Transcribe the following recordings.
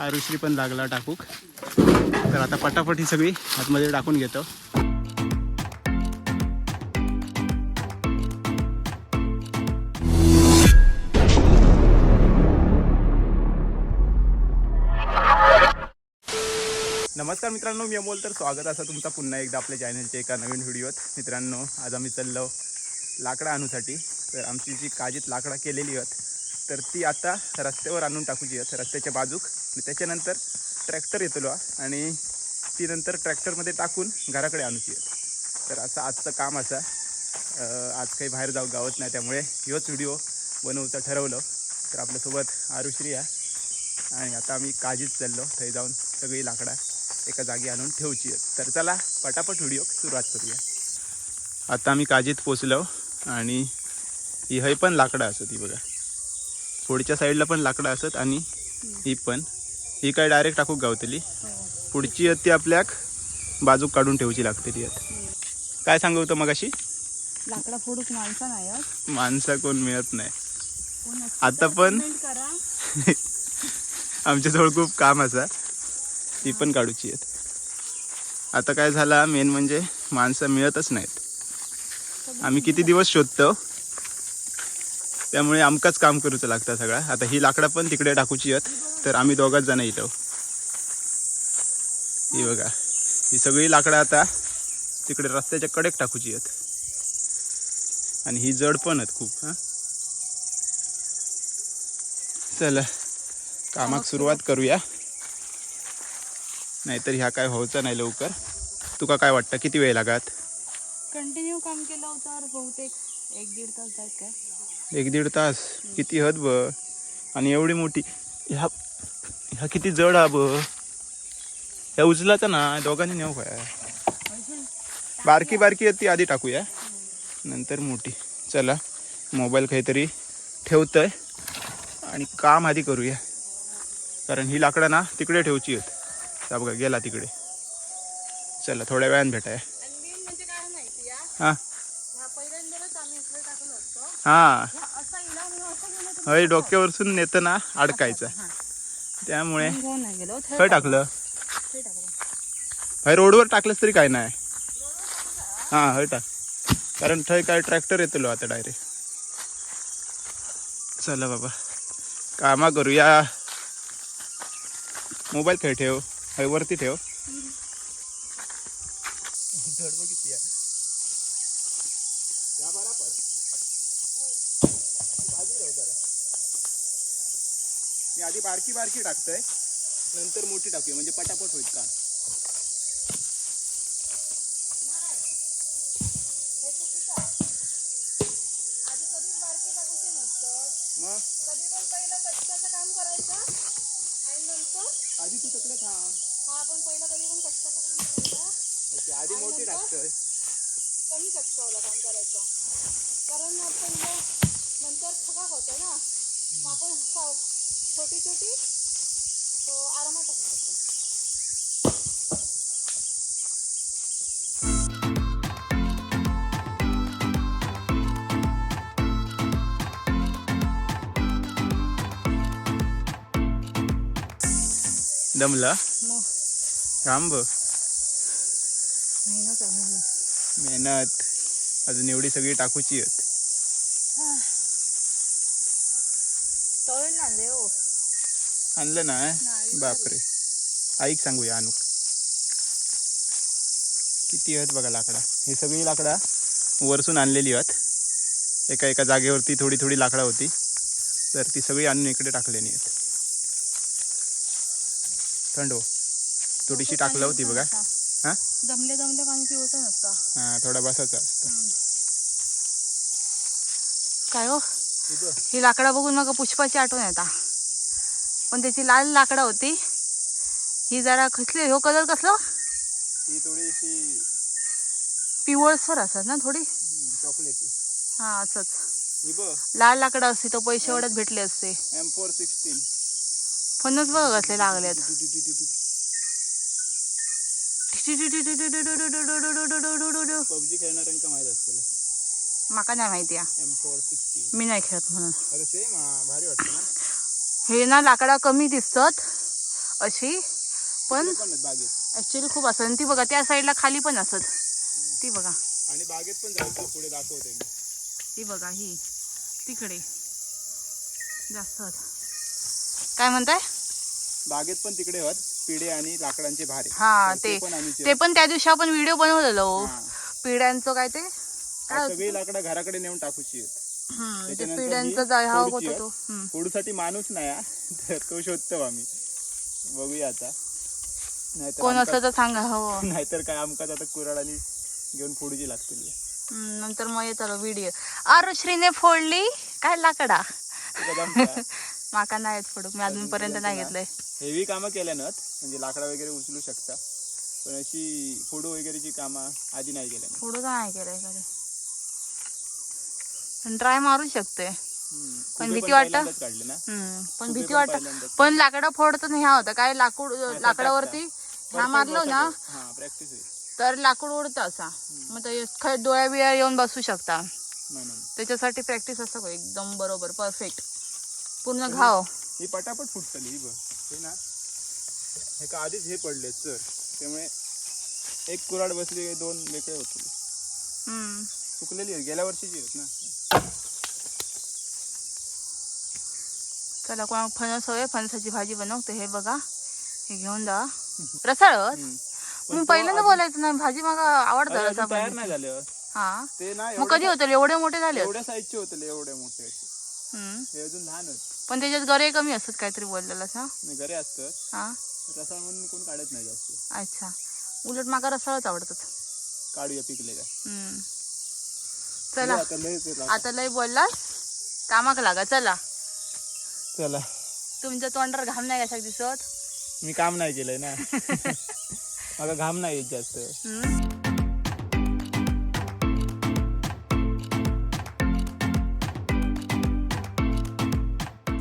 आरुश्री पण लागला टाकूक. तर आता पटापट ही सगळी आतमध्ये टाकून घेतो. नमस्कार मित्रांनो मी अमोल. तर स्वागत असं तुमचा पुन्हा एकदा आपल्या चॅनलच्या एका नवीन व्हिडिओत मित्रांनो आज आम्ही चाललो लाकडं आणूसाठी. तर आमची जी काजीत लाकडं केलेली आहेत तर ती आता रस्त्यावर आणून टाकूची रस्त्याच्या बाजूक आणि त्याच्यानंतर ट्रॅक्टर येतलो आणि ती नंतर ट्रॅक्टरमध्ये टाकून घराकडे आणूची तर असं आजचं काम असं आज काही बाहेर जाऊ गावत नाही. त्यामुळे ह्योच व्हिडिओ बनवचं ठरवलं. तर आपल्यासोबत आरुश्री आहे. आणि आता आम्ही काजीत चाललो. थंय जाऊन सगळी लाकडा एका जागी आणून ठेवची आहेत. तर चला पटापट व्हिडिओ सुरुवात करूया. आता आम्ही काजीत पोचलो. आणि ही हय पण लाकडं असं ती बघा. पुढच्या साईडला पण लाकडं असत आणि ही पण. ही काय डायरेक्ट टाकूक गावतली? पुढची आहेत ती आपल्याक बाजूक काढून ठेवची लागते ती आहेत काय सांगू होतं मग अशी लाकडा फोडूक माणसं नाही. माणसं कोण मिळत नाही. कोण असतं आता तर पण comment करा. आमच्याजवळ खूप काम असा. ती पण काढूची आहेत. आता काय झाला मेन म्हणजे माणसं मिळतच नाहीत. आम्ही किती दिवस शोधतो? त्यामुळे आमकाच काम करूचं लागतं सगळं. आता ही लाकडं पण तिकडे टाकूची आहेत. तर आम्ही दोघाच जण येतो ही बघा. ही सगळी लाकडं आता तिकडे रस्त्याच्या कडेक टाकूची आहेत. आणि ही जड पण आहेत खूप हां. चला कामाक सुरुवात करूया. नाहीतर ह्या काय व्हायचं नाही लवकर. तुका काय वाटतं? किती वेळ लागत? कंटिन्यू काम केलं तर बहुतेक एक दीड तास काय एक दीड तास किती हद ब? आणि एवढी मोठी. ह्या ह्या किती जड हा ब? ह्या उचलाचा ना दोघांनी नेऊ काय बारकी बारकी आहेत ती आधी टाकूया. नंतर मोठी. चला मोबाईल काहीतरी ठेवतोय. आणि काम आधी करूया. कारण ही लाकडं ना तिकडे ठेवची आहेत. बघा गेला तिकडे. चला थोड्या वेळानं भेटाय. म्हणजे हां ह्या पहिल्यांदाच आम्ही इकडे टाकलो असतो हां. ह्या डोक्यावरसून नेतं ना अडकायचं. त्यामुळे खय टाकलं. टाकलं. हय रोडवर टाकलंस तरी काय नाही. हां हय टाक. कारण थंय काय ट्रॅक्टर येतलो आता डायरेक्ट. चला बाबा कामा करूया. मोबाईल खय ठेव हय वरती ठेव जड बघितली आहे. या बराबर. बाजूला हो जरा. आधी बारकी बारकी टाकतोय. नंतर मोठी टाकूया म्हणजे पटापट होईल काम आधी कधीच बारकी टाकूचे नसतं मग? कधी पण पहिलं कष्टाचं काम करायचं आणि नंतर आधी तू तिकडे थांब. हा आपण पहिलं कधी पण कष्टाचं काम करायचं ओके आधी मोठी टाकतोय. कमी कष्टावलं काम करायचं. कारण आपण नंतर थका होतं ना आपण छोटी छोटी. तो आरामात टाकू शकतो. दमला? थांब. मेहनत. अजून एवढी सगळी टाकूची आहेत तळेल ना ले हो आणलं ना बापरे. ऐक सांगूया अनुक किती आहेत बघा लाकडा? ही सगळी लाकडा वरसून आणलेली आहेत. एका एका जागेवरती थोडी थोडी लाकडा होती. तर ती सगळी आणून इकडे टाकलेली आहेत. थंड हो. थोडीशी टाकलं होती बघा. हां? दमले दमले पाणी पिवचं नसतं. हां थोडा बसाचा असतं. काय हो? ही लाकडा बघून मग पुष्पाची आठवण येता. पण त्याची लाल लाकडा होती ही जरा कसली हो कलर कसला ती थोडीशी पिवळसर असतात ना थोडी चॉकलेटी हा असंच ही लाल लाकडा असते तर पैसे एवढ्यात भेटले असते एम फोर सिक्स्टीन फणस बघ कसले लागलेत पबजी खेळणाऱ्यांका माहीत असतील माका नाही माहिती मी नाही खेळत म्हणून अरे सेम भारी वाटतं ना हे ना लाकडा कमी दिसतात. अशी. पण ते ऍक्च्युली खूप असत आणि ती बघा त्या साईडला खाली पण असत ती बघा. आणि बागेत पण जायचं पुढे दाखवते ही बघा ही. तिकडे. जास्त. काय म्हणताय? बागेत पण तिकडे होत पिढे आणि लाकडांचे भारे. हा ते ते. पण त्या दिवशी आपण व्हिडिओ बनवलेलो. हा. पिढ्यांचं काय ते? सगळी लाकडं घराकडे नेऊन टाकूची आहेत. हम्म, ते त्याच्यानंतर पिढ्यांचं हा आहे. हम्म. माणूस नाही हा. तर तो शोधतो आम्ही. बघूया आता. नाहीतर कोण आमका- असं तर सांगा हो. नाहीतर काय आमकाच आता कुराड आणि घेऊन फोडूची लागतील. हम्म, नंतर मग येतो व्हिडिओ आरुश्रीने फोडली काय लाकडा? माका नाही फोडूक मी अजूनपर्यंत नाही घेतलंय. हेवी कामं केल्यानं म्हणजे लाकडा वगैरे उचलू शकता. पण अशी फोडू वगैरेची कामं आधी नाही केल्या फोडू तर नाही केलंय कधी ट्राय मारू शकते. पण भीती वाटतं? पण भीती वाटत. पण लाकडं फोडत नाही. ह्या होता. काय लाकूड लाकडावरती ह्या मारलो ना. हा तर लाकूड उडतं असा. मग डोळ्या बिळ्या येऊन बसू शकता. त्याच्यासाठी प्रॅक्टिस असतं बघ, एकदम बरोबर. परफेक्ट. पूर्ण घाव. ही पटापट फुटतली ही बघ. हे ना हे का आधीच हे पडले सर. त्यामुळे एक कुराड बसली दोन वेगळे होते चुकलेली आहेत. गेल्या वर्षीची आहेत ना. चला कोणा फणस हवे फणसाची भाजी बनवते. हे बघा. हे घेऊन जा. हम्म. मी पहिल्यांदा बोलायचं नाही. भाजी मला आवडतं अरे, रसा अजून तयार पण नाही झाले हा. ते मग कधी होतं एवढे मोठे झाले एवढ्या साईजचे होते एवढे मोठे. हे अजून लहानच पण त्याच्यात गरे कमी असतात काहीतरी बोललेलं असतं हा. रसाळ म्हणून कोण काढत नाही जास्त. अच्छा. उलट माका रसाळच आवडतात. काढूया पिकले का हम्म. चला. आता लय बोललास? कामाक लागा चला. चला. तुमच्या तोंडावर घाम नाही कशाक दिसत? मी काम नाही केलंय ना. मला घाम नाही येत जास्त.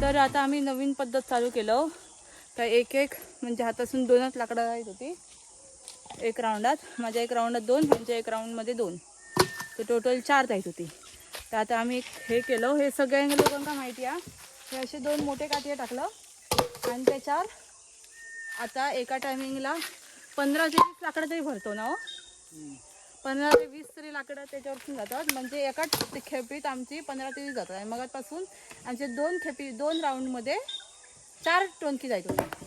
तर आता आम्ही नवीन पद्धत चालू केलं तर एक एक म्हणजे हातासून दोनच लाकडं जायत होती. एक राऊंडात माझ्या एक राऊंडात दोन म्हणजे एक राऊंडमध्ये दोन. तर टोटल चार ताईत होती. तर आता आम्ही एक हे केलं. हे सगळ्या लोकांना माहिती आहे. हे असे दोन मोठे काठे टाकलं. आणि त्याच्यावर आता एका टायमिंगला पंधरा ते वीस लाकडं तरी भरतो ना हो. पंधरा ते वीस तरी लाकडं त्याच्यावरतून जातात. म्हणजे एका खेपीत आमची पंधरा ते वीस जातात. आणि मगापासून आमचे दोन खेपी दोन राऊंडमध्ये चार टोनकी जायत होती.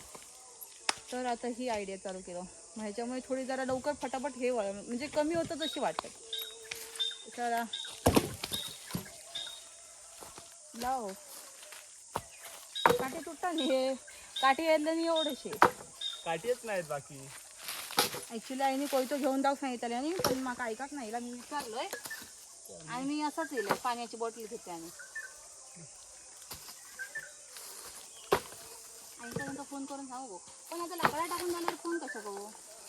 तर आता ही आयडिया चालू केलं. मग ह्याच्यामुळे थोडी जरा लवकर फटाफट हे म्हणजे कमी होतं तशी वाटतं. चला लाव. काठी तुटता नाही हे. काठी यायला नाही एवढेशे. काठीच नाहीत बाकी. ऍक्च्युली आईने कोयतो घेऊन जाऊ सांगितलं आणि पण माका ऐकत नाही. हिला मी विचारलोय. आणि मी असंच येईल पाण्याची बॉटल घेते आणि आईपर्यंत फोन करून सांगू पण आता लाकडा टाकून जाणार फोन कशा करू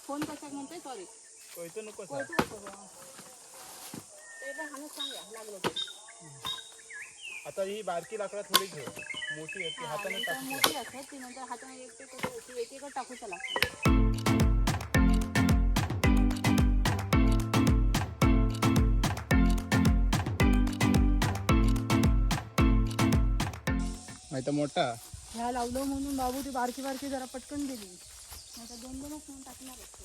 फोन कशा म्हणते सॉरी कोयतो नको कोयतो नको गं. ते पण हाणून सांगा लागलं तर. आता ही बारकी लाकडा थोडी घेऊ मोठी आहे ती हाताने टाकू मोठी असतात ती नंतर हाताने एक एक एक एक टाकूच लागतं माहिती मोठा. ह्या लावलं म्हणून बाबू ती बारकी बारकी जरा पटकन गेली. आता दोन दोनच म्हणून टाकणार असते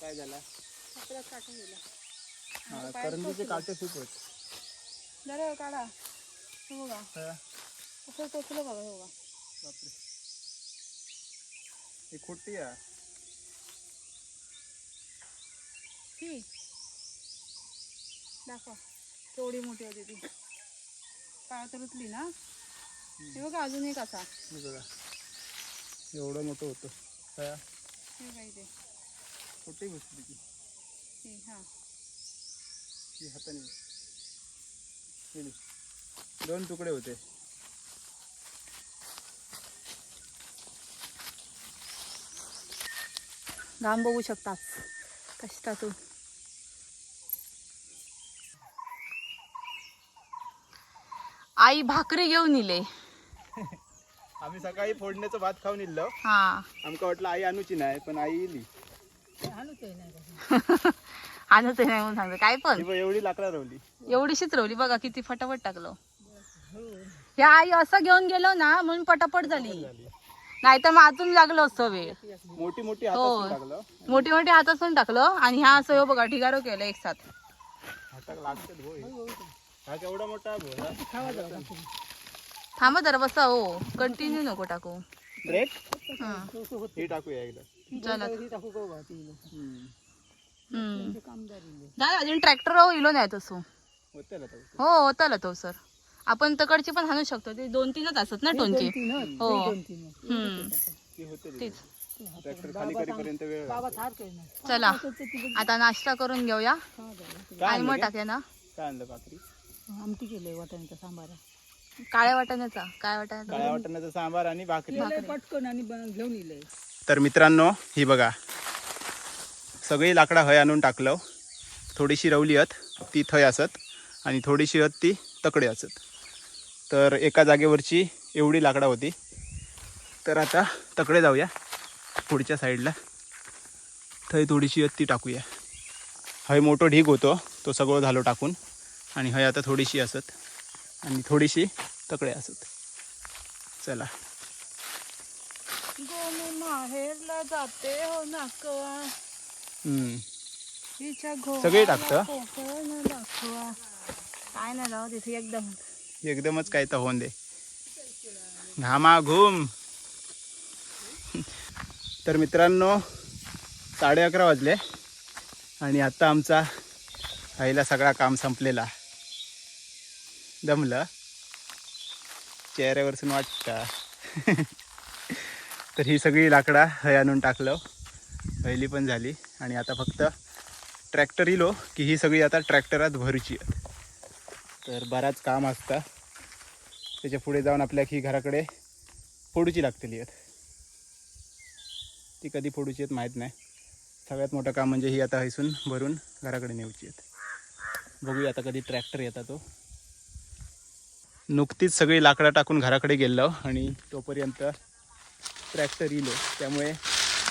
काय झाला? आपल्याला काढून गेला करंजीचे काटे खूप आहेत. जरा काढा. हे बघा. असं टोचलं बघा बघा. बापरे. ही खोटी आहे. ती. दाखवा. केवढी मोठी होती ती. तर उतली ना? हे बघा अजून एक असा. हे बघा. एवढं मोठं होतं. हा, हे काय ते खोटी बसली ती. हे हां. ती हाताने. दोन तुकडे होते. घाम बघू शकतात कष्टातून आई भाकरी घेऊन इले. आम्ही सकाळी फोडण्याचं भात खाऊन इल्लो. हा. आमका वाटलं आई अनुची नाही पण आई इली. आणत नाही म्हणून सांगतो. काय पण. एवढी लाकडा रवली. एवढीशीच रवली बघा किती फटाफट टाकलं. ह्या आई असं घेऊन गेलो ना म्हणून पटापट झाली. नाहीतर मग आतून लागलो असतं वेळ. मोठी मोठी हो. मोठी मोठी हातासून टाकलं आणि ह्या असं ह्यो बघा ठिगारो केलं एक साथ. हा थांबा जरा बसा हो. कंटिन्यू नको टाकू. ब्रेक हा. हे टाकूया एकदा. चला. झालं अजून ट्रॅक्टर हो इलो नाही तसं. होतं. हो होताला तो सर आपण तकडची पण हाणू शकतो. ते दोन तीनच असत ना टोनचे. हो. हम्म. होते तेच. चला आता नाश्ता करून घेऊया. काय आणि मग टाकूया ना? काय आणलं भाकरी? आमटी केलंय वाटाण्याचा सांबार. काळ्या वाटाण्याचा. काय वाटाण्याचा. काळ्या वाटण्याचा सांबार आणि भाकरी. पटकन आणि घेऊन येलंय तर मित्रांनो ही बघा. सगळी लाकडा हय आणून टाकलं. थोडीशी रवली आहेत ती थय असत. आणि थोडीशी आहेत ती तकडे असत. तर एका जागेवरची एवढी लाकडा होती. तर आता तकडे जाऊया पुढच्या साईडला. थंय थोडीशी आहेत ती टाकूया. हय मोठं ढीग होतो तो सगळं झालो टाकून. आणि हय आता थोडीशी असत. आणि थोडीशी तकडे असत. चला. माहेरला जाते हो सगळे टाकतं? काय नाही राव तिथे एकदम एकदमच काय तर होऊन दे. घामा घुम. तर मित्रांनो साडे अकरा वाजले आणि आता आमचा पहिला सगळा काम संपलेला. दमलं. चेहऱ्यावरसून वाटतं. तर ही सगळी लाकडा हय आणून टाकलं. पहिली पण झाली आणि आता फक्त ट्रॅक्टर इलो की ही सगळी आता ट्रॅक्टरात भरूची. आहे तर बराच काम असतं. त्याच्या पुढे जाऊन आपल्या ही घराकडे फोडूची लागतेली आहेत. ती कधी फोडूची आहेत माहीत नाही. सगळ्यात मोठं काम म्हणजे ही आता हैसून भरून घराकडे नेऊची आहेत. बघूया आता कधी ट्रॅक्टर येता तो हो. नुकतीच सगळी लाकडं टाकून घराकडे गेलो आणि तोपर्यंत ट्रॅक्टर इलो. त्यामुळे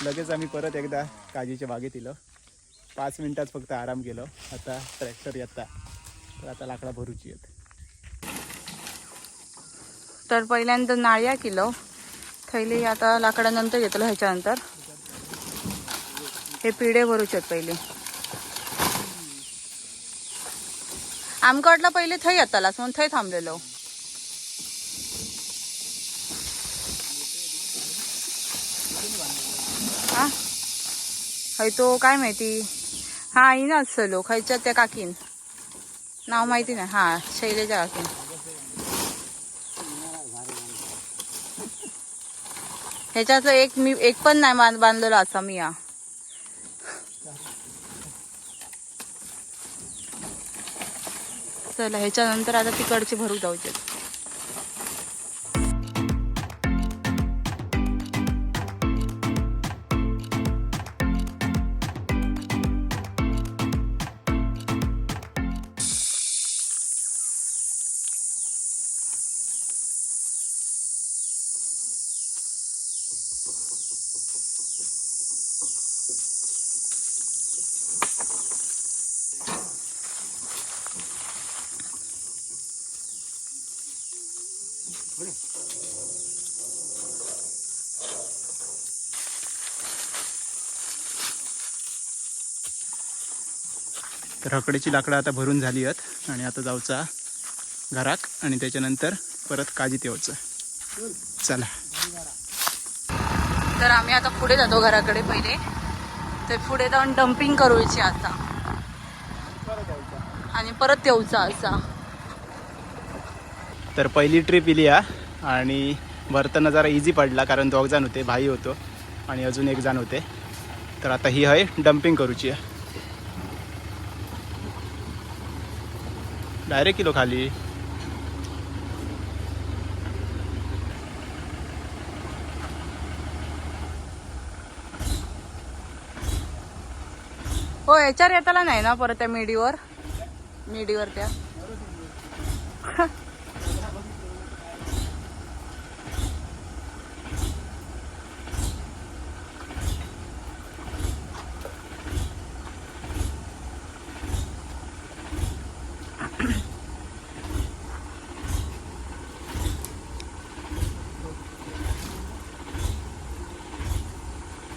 लगेच आम्ही परत एकदा काजीच्या बागेत इलो. पाच मिनटात फक्त आराम केलो. आता ट्रॅक्टर येता. तर आता लाकडा भरूची आहेत. तर पहिल्यांदा नाळ्या किलो. थैली आता लाकडानंतर घेतलं ह्याच्यानंतर. हे पिढे भरूचे आहेत पहिले. आमका वाटलं पहिले थंय येतालाच म्हणून थंय थांबलेलो. हा? हय तो काय माहिती? हा येईनाच असलो खायच्या त्या काकीन. नाव माहिती नाही. हा शैलेजा काकीन ह्याच्यात एक मी एक पण नाही बांध बांधलेला असा मी या चला ह्याच्यानंतर आता तिकडची भरू जाऊचे तर हकडीची लाकडं आता भरून झाली आहेत आणि आता जाऊचा घराक आणि त्याच्यानंतर परत काजीत यायचं चला. तर आम्ही आता पुढे जातो घराकडे पहिले. तर पुढे जाऊन डम्पिंग करूची आता. आणि परत येऊचा असा. तर पहिली ट्रिप इली आणि भरताना जरा इझी पडला कारण दोघ जण होते भाई होतो आणि अजून एक जण होते. तर आता ही आहे डम्पिंग करूची आहे. डायरेक्ट किलो खाली. हो याच्यावर येताला नाही ना परत त्या मेडीवर? मेडीवर त्या.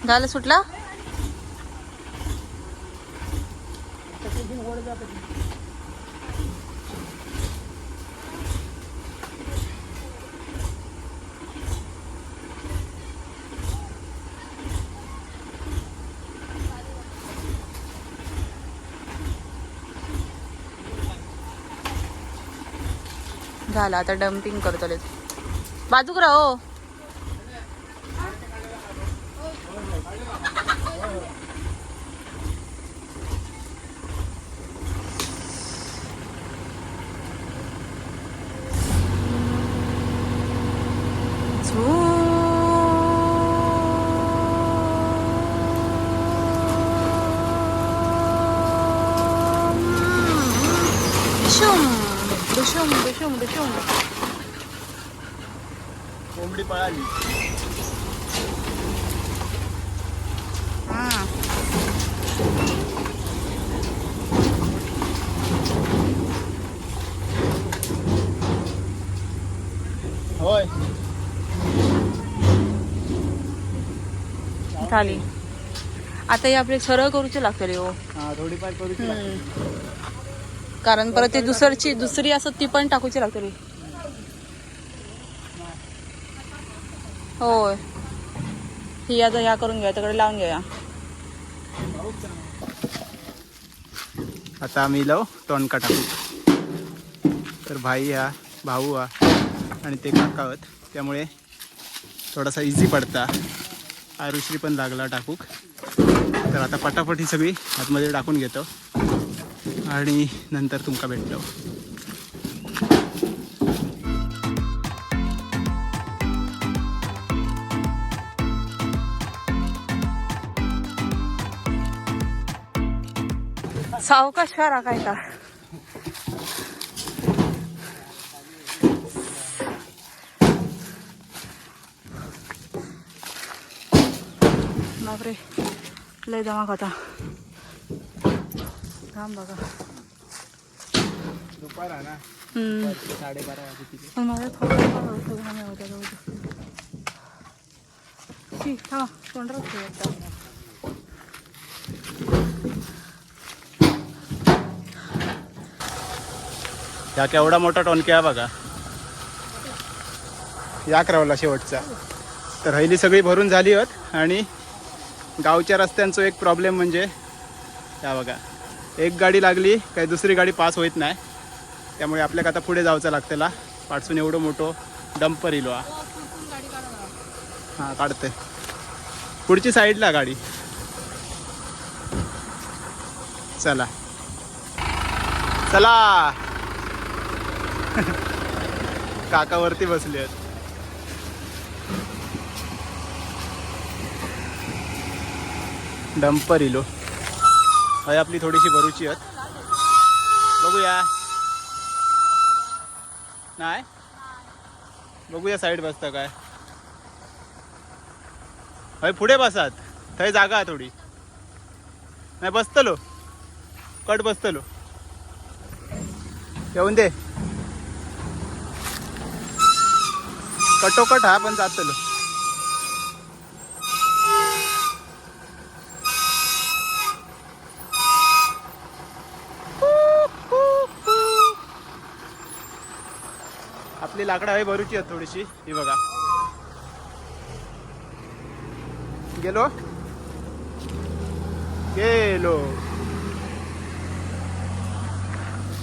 झालं सुटला? झालं आता डम्पिंग करतो बाजूक राहो हो. दुशुम दुशुम दुशुम कोंबडी पळाली. हा. होय. झाली आता हे आपले सरळ करूचे लागतले हो. हा थोडीफार करूची लागते. कारण परत ते दुसरची दुसरी असत ती पण टाकूची लागतली होय. ही आता ह्या करून घेऊया तिकडे लावून घेऊया. आता आम्ही लाव टोनका टाकू. तर भाई हा भाऊ हा आणि ते काका होत त्यामुळे थोडासा इझी पडता. आरुश्री पण लागला टाकूक. तर आता पटापट ही सगळी आतमध्ये टाकून घेतो. आणि नंतर तुमका भेटतो सावकाश का? बापरे लय दमाक होता. थांब बघा. दुपार ना हम्म. साडेबारा वाजे तिथे पण मला थोडं थोडं नाही होतं जाऊ दे. शी, थांबा, तोंडावर ठेव आता. या केवढा मोठा टोनक्या आहे बघा या रावला शेवटचा तर हैली सगळी भरून झाली होत आणि गावच्या रस्त्यांचा एक प्रॉब्लेम म्हणजे या बघा एक गाडी लागली काही दुसरी गाडी पास होत नाही त्यामुळे आपल्याक आता पुढे जायचं लागतेला पाठसून एवढं मोठं डंपर इलो हा हां काढते पुढची साईडला गाडी. चला. चला. काकावरती बसले आहेत. डंपर इलो हय आपली थोडीशी भरूची आहेत. बघूया. नाही? बघूया साईड बसतं काय. हय पुढे बसात. थंय जागा आहे थोडी. नाही बसतलो. कट बसतलो. येऊन दे. कटोकट हा पण जातलो. आपली लाकडं हवी भरूची आहेत थोडीशी. ही बघा. गेलो? गेलो.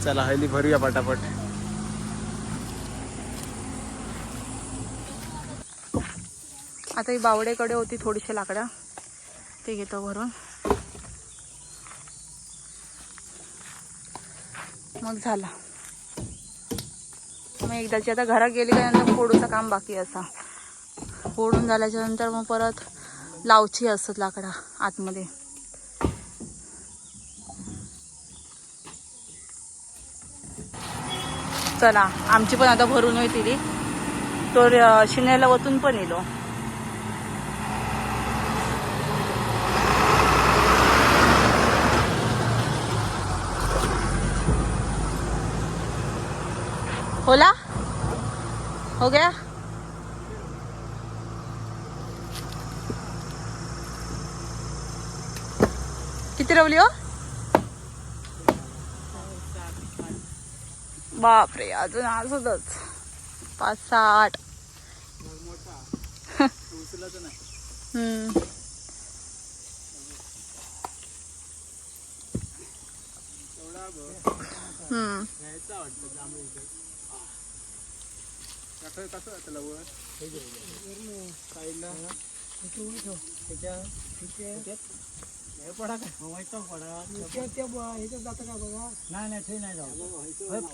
चला हल्ली भरूया पटापट. आता ही बावडेकडे होती थोडीशी लाकडं. ते घेतो भरून. मग झाला. मग एकदाची आता घरात गेली त्यानंतर फोडूचं काम बाकी असा फोडून झाल्याच्यानंतर मग परत लावची असत लाकडा आतमध्ये. चला आमची पण आता भरून होईल तिली. तो शिनेला वतून पण येलो. होला हो गया? किती रवली हो? बापरे अजून असतच पाच सहा आठ. हम्म. हम्म. कसं कसं जातं लवकर हे घे साईडला हे पडा का व्हायचं पडा त्या त्या ह्याच्यात जातं का बघा नाही नाही ते नाही जाऊ व्हायचं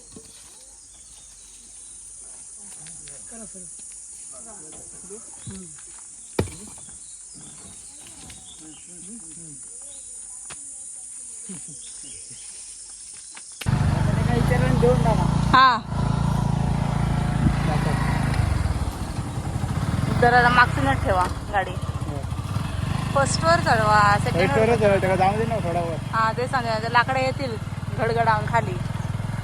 करा सर हा जरा मागचं ठेवा गाडी. फर्स्ट वर चढवा सेकंड जाऊ दे ना थोडा वर हा ते सांगा लाकडं येतील गडगडावून खाली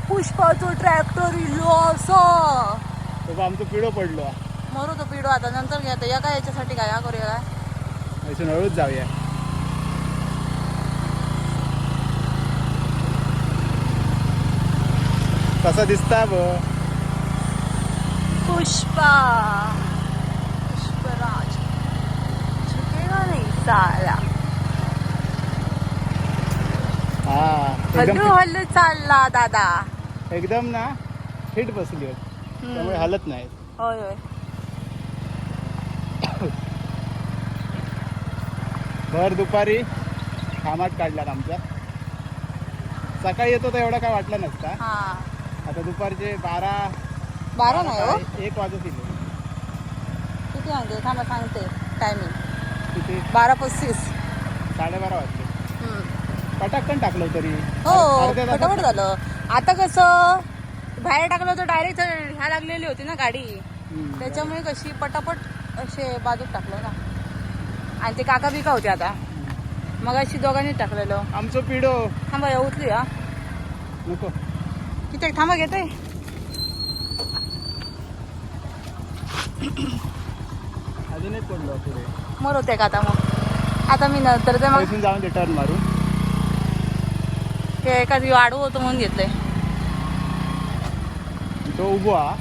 पुष्पाचं ट्रॅक्टर इलो असं आमचं पिढो पडलो. मरू तो पिढो आता नंतर घ्या या काय याच्यासाठी काय या करूया काय इथून हळूच जाऊया. कसा दिसता ब पुष्पा पुष्पराज झुकेगा नाही चालला हा हल्लू एकदम हल्लू चालला दादा. एकदम ना फिट बसली होती. त्यामुळे हलत नाही. होय होय. भर दुपारी कामात काढल्यात आमच्या सकाळी येतो तर एवढा काय वाटला नसता. हा. आता दुपारचे बारा बारा नाही हो? एक वाजत येईल किती वाजले? थांबा सांगते. टायमिंग किती? बारा पस्तीस. साडेबारा वाजते. पटाकन टाकलं तरी. हो अर्ध्या तासात- फटाफट झालं. आता कसं बाहेर टाकलं तर डायरेक्ट ह्या लागलेली होती ना गाडी. हम्म. त्याच्यामुळे कशी पटापट असे बाजूत टाकलं ना. आणि ते काका बिका होते आता. मग अशी दोघांनी टाकलेलं. आमचं पिढो. थांबा या उतली हा नको. किती थांबा घेते. अजून एक पडलो पुढे. मर होते का आता मग? आता मी नंतर मग इथून जाऊन ते टर्न मारून ते एखादी वाढू होतो म्हणून घेतलंय. तो उभो हा.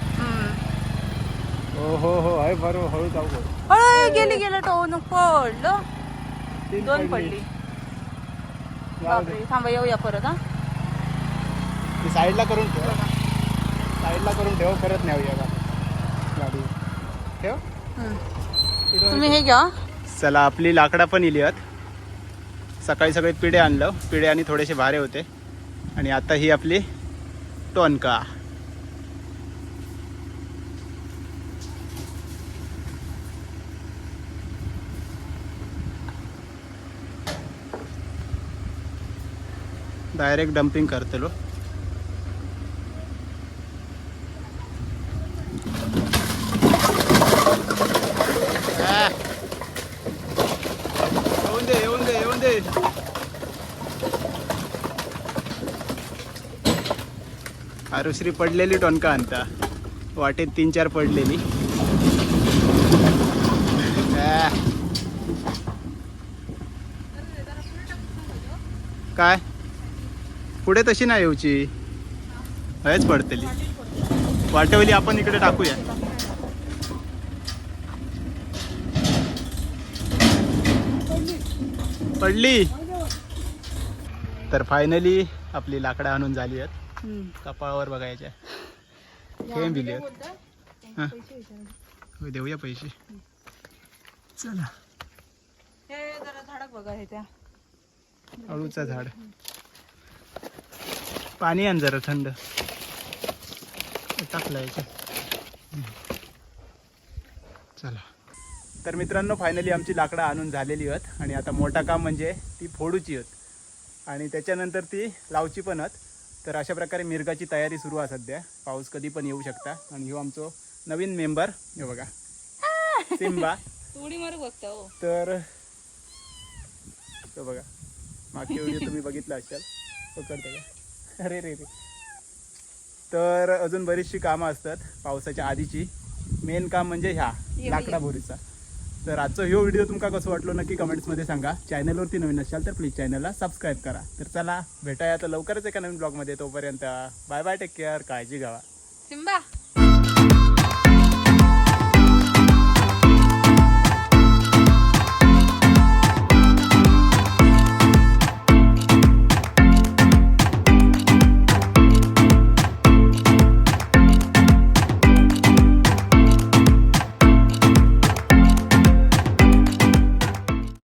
हो हो हो हय बरोबर हळू जाऊ गो. अय, गेली गेलं टोन पडलं. तीन दोन पडली. जाऊ दे. बापरे थांबा येऊया परत हा. ती साईडला करून ठेव. साईडला करून ठेव परत नेऊया का गाडी. ठेव. हम्म. तुम्ही हे घ्या. चला आपली लाकडा पण इली आहेत. सकाळी सकाळी पिढे आणलं. पिढे आणि थोडेसे भारे होते. आणि आता ही आपली टोनका. डायरेक्ट डम्पिंग करतलो आ. येऊन दे येऊन दे येऊन दे आरुश्री पडलेली टोनका आणता. वाटेत तीन चार पडलेली. काय? पुढे तशी नाही येऊची. हयच पडतली. वाटेवली आपण इकडे टाकूया. पडली. तर फायनली आपली लाकडं आणून झाली आहेत. कपाळावर बघायच्या? दिली हां. देऊया पैसे. चला. बघा हे त्या. अळूचं झाड. पाणी आण जरा थंड. टाकलं याच्यात. चला. तर मित्रांनो फायनली आमची लाकडं आणून झालेली आहेत. आणि आता मोठा काम म्हणजे ती फोडूची आहेत. आणि त्याच्यानंतर ती लावची पण आहेत. तर अशा प्रकारे मिरगाची तयारी सुरू आहे सध्या. पाऊस कधी पण येऊ शकता. आणि ह्यो आमचो नवीन मेंबर. हे बघा. सिम्बा उडी मारू बघता हो. तर तो बघा. मागच्या व्हिडिओ तुम्ही बघितला असाल. पकडते का? अरे रे रे. तर अजून बरीचशी कामं असतात पावसाच्या आधीची. मेन काम म्हणजे ह्या लाकडा भोरीचा तर आजचा ह्यो व्हिडिओ तुमका कसं वाटलो नक्की कमेंट्समध्ये सांगा. चॅनलवरती नवीन असाल तर प्लीज चॅनलला सबस्क्राईब करा. तर चला भेटाया आता लवकरच एका नवीन ब्लॉगमध्ये तोपर्यंत बाय बाय टेक केअर काळजी घ्यावा सिम्बा